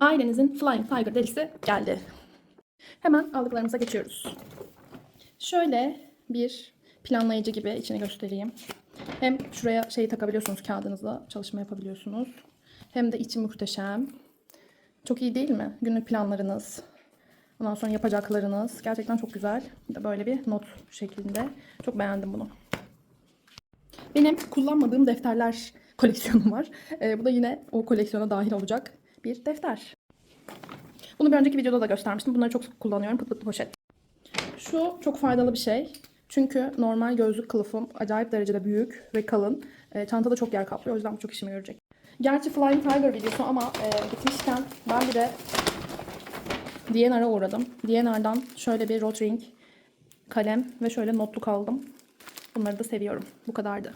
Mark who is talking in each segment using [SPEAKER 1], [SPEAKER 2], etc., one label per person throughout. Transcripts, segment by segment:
[SPEAKER 1] ailenizin Flying Tiger delisi geldi. Hemen aldıklarımıza geçiyoruz. Şöyle bir planlayıcı gibi içini göstereyim. Hem şuraya şeyi takabiliyorsunuz kağıdınızla çalışma yapabiliyorsunuz. Hem de içi muhteşem. Çok iyi değil mi? Günlük planlarınız, ondan sonra yapacaklarınız gerçekten çok güzel. Böyle bir not şeklinde. Çok beğendim bunu. Benim kullanmadığım defterler koleksiyonum var. Ee, bu da yine o koleksiyona dahil olacak bir defter. Bunu bir önceki videoda da göstermiştim. Bunları çok sık kullanıyorum. Pıt pıtlı poşet. Şu çok faydalı bir şey. Çünkü normal gözlük kılıfım acayip derecede büyük ve kalın. E, çantada çok yer kaplıyor. O yüzden bu çok işime yarayacak. Gerçi Flying Tiger videosu ama e, gitmişken ben bir de DNR'a uğradım. DNR'dan şöyle bir Rotring kalem ve şöyle notluk aldım. Bunları da seviyorum. Bu kadardı.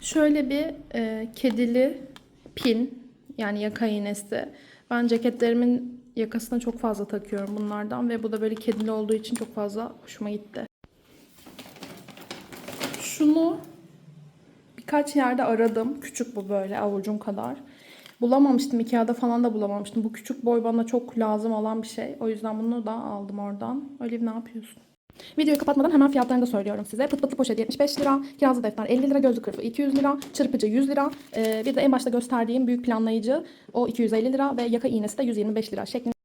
[SPEAKER 1] Şöyle bir e, kedili pin yani yaka iğnesi. Ben ceketlerimin yakasına çok fazla takıyorum bunlardan ve bu da böyle kedili olduğu için çok fazla hoşuma gitti. Şunu birkaç yerde aradım. Küçük bu böyle avucum kadar. Bulamamıştım. Ikea'da falan da bulamamıştım. Bu küçük boy bana çok lazım olan bir şey. O yüzden bunu da aldım oradan. Öyle ne yapıyorsun? Videoyu kapatmadan hemen fiyatlarını da söylüyorum size. Pıt pıtlı poşet 75 lira, kirazlı defter 50 lira, gözlük kılıfı 200 lira, çırpıcı 100 lira, ee, bir de en başta gösterdiğim büyük planlayıcı o 250 lira ve yaka iğnesi de 125 lira şeklinde